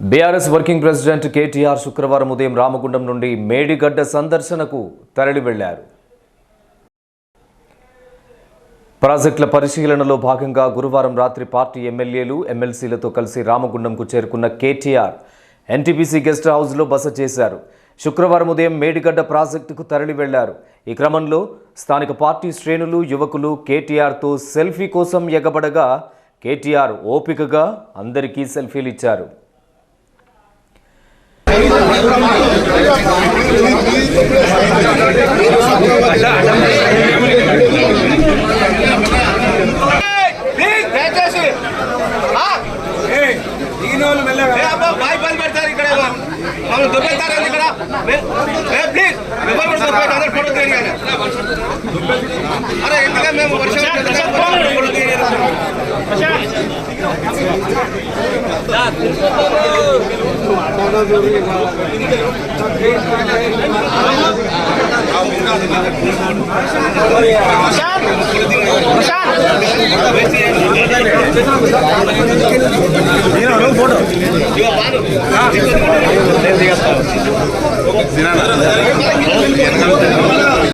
BRS working president KTR శుక్రవారం ఉదయం రామగుండం నుండి మేడిగడ్డ సందర్శనకు తరలి వెళ్ళారు. ప్రాజెక్టుల పరిశీలనలో భాగంగా గురువారం రాత్రి పార్టీ ఎమ్మెల్యేలు ఎమ్మెల్సీలతో కలిసి రామగుండంకు చేరుకున్న కేటీఆర్ ఎన్టీపీసీ గెస్ట్ హౌస్లో బస చేశారు. శుక్రవారం ఉదయం మేడిగడ్డ ప్రాజెక్టుకు తరలి వెళ్ళారు. ఈ క్రమంలో స్థానిక పార్టీ శ్రేణులు యువకులు కేటీఆర్తో సెల్ఫీ కోసం ఎగబడగా కేటీఆర్ ఓపికగా అందరికీ సెల్ఫీలు ఇచ్చారు. దయచేసి బాయ్ పని పెడతారు ఇక్కడ మమ్మల్ని దుబ్బెత్తారు ఇక్కడ ప్లీజ్ ఎవరు కూడా దుబ్బెట్ అందరు ఫోటో తీయాలి అరే ఎందుకంటే మేము వర్షం ఫోటో తీయాలి ఫోటో దినా